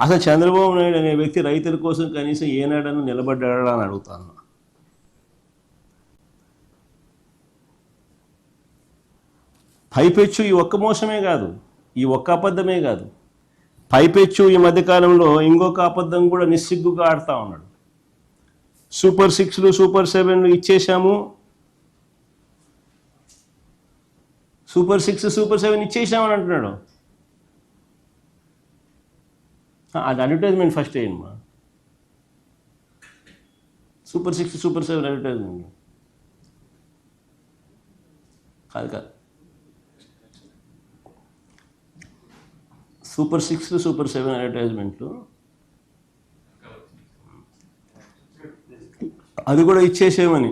అసలు చంద్రబాబు నాయుడు అనే వ్యక్తి రైతుల కోసం కనీసం ఏనాడన్నా నిలబడ్డాడా అని అడుగుతాను. పైపెచ్చు ఈ ఒక్క మోసమే కాదు ఈ ఒక్క అబద్ధమే కాదు. పైపెచ్చు ఈ మధ్యకాలంలో ఇంకొక అబద్ధం కూడా నిస్సిగ్గుగా ఆడుతూ ఉన్నాడు. సూపర్ సిక్స్లు సూపర్ సెవెన్లు ఇచ్చేసాము సూపర్ సిక్స్ సూపర్ సెవెన్ ఇచ్చేసామని అంటున్నాడు. Ah, అది అడ్వర్టైజ్మెంట్ ఫస్ట్ వేయండి super six super seven advertisement కాదు కాదు. సూపర్ సిక్స్ సూపర్ సెవెన్ అడ్వర్టైజ్మెంట్లు అది కూడా ఇచ్చేసేమని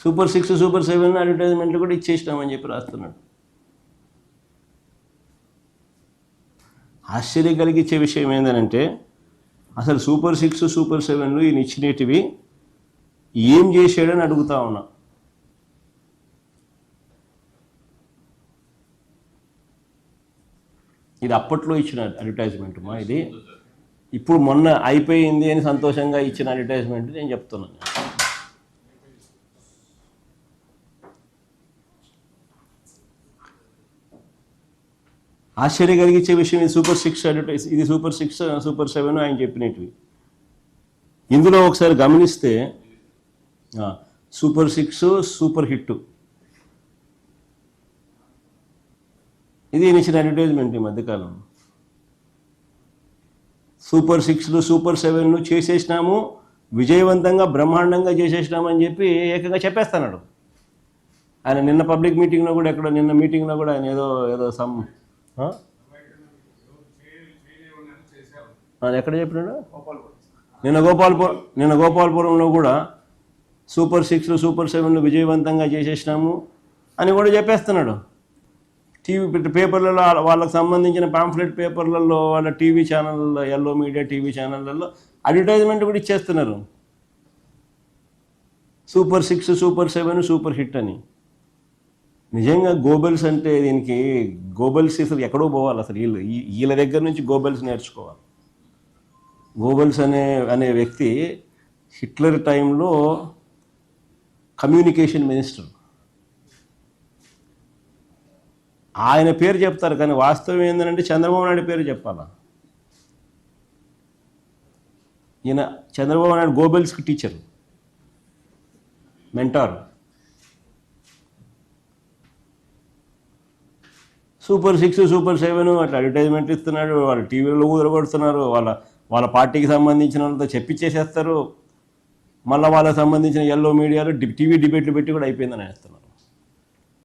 సూపర్ సిక్స్ సూపర్ సెవెన్ అడ్వర్టైజ్మెంట్లు కూడా ఇచ్చేసినామని చెప్పి రాస్తున్నాడు. ఆశ్చర్యం కలిగించే విషయం ఏంటంటే అసలు సూపర్ సిక్స్ సూపర్ సెవెన్లు ఈయన ఇచ్చినటివి ఏం చేశాడని అడుగుతా ఉన్నా. ఇది అప్పట్లో ఇచ్చిన అడ్వర్టైజ్మెంట్ మా ఇది. ఇప్పుడు మొన్న అయిపోయింది అని సంతోషంగా ఇచ్చిన అడ్వర్టైజ్మెంట్ నేను చెప్తున్నాను. ఆశ్చర్యం కలిగించే విషయం ఇది సూపర్ సిక్స్ అడ్వర్టైజ్ ఇది సూపర్ సిక్స్ సూపర్ సెవెన్ ఆయన చెప్పినవి ఇందులో ఒకసారి గమనిస్తే సూపర్ సిక్స్ సూపర్ హిట్. ఇది ఈయన ఇచ్చిన అడ్వర్టైజ్మెంట్ ఈ మధ్యకాలం. సూపర్ సిక్స్లు సూపర్ సెవెన్లు చేసేసినాము విజయవంతంగా బ్రహ్మాండంగా చేసేసినాము అని చెప్పి ఏకంగా చెప్పేస్తున్నాడు ఆయన నిన్న పబ్లిక్ మీటింగ్లో కూడా ఎక్కడ నిన్న మీటింగ్లో కూడా ఆయన ఏదో ఏదో సమ్ ఎక్కడ చెప్పినాడు నిన్న గోపాల్పురం నిన్న గోపాల్పురంలో కూడా సూపర్ సిక్స్లు సూపర్ సెవెన్లు విజయవంతంగా చేసేసినాము అని కూడా చెప్పేస్తున్నాడు. టీవీ పేపర్లలో వాళ్ళకి సంబంధించిన పాంఫ్లెట్ పేపర్లలో వాళ్ళ టీవీ ఛానళ్ళలో ఎల్లో మీడియా టీవీ ఛానళ్ళలో అడ్వర్టైజ్మెంట్ కూడా ఇచ్చేస్తున్నారు. Super six super seven super hit అని. నిజంగా గోబెల్స్ అంటే దీనికి గోబెల్స్ అసలు ఎక్కడో పోవాలి అసలు వీళ్ళు. వీళ్ళ దగ్గర నుంచి గోబెల్స్ నేర్చుకోవాలి. గోబెల్స్ అనే అనే వ్యక్తి హిట్లర్ టైంలో కమ్యూనికేషన్ మినిస్టర్. ఆయన పేరు చెప్తారు కానీ వాస్తవం ఏంటంటే చంద్రబాబు నాయుడు పేరు చెప్పాలా? ఈయన Chandrababu Naidu గోబెల్స్కి teacher mentor. Super six super seven అట్లా అడ్వర్టైజ్మెంట్ ఇస్తున్నాడు. వాళ్ళ టీవీలో కుదరగొడుతున్నారు వాళ్ళ వాళ్ళ పార్టీకి సంబంధించిన వాళ్ళతో చెప్పించేసేస్తారు మళ్ళీ వాళ్ళకి సంబంధించిన ఎల్లో మీడియాలో టీవీ డిబేట్లు పెట్టి కూడా అయిపోయిందని వేస్తున్నారు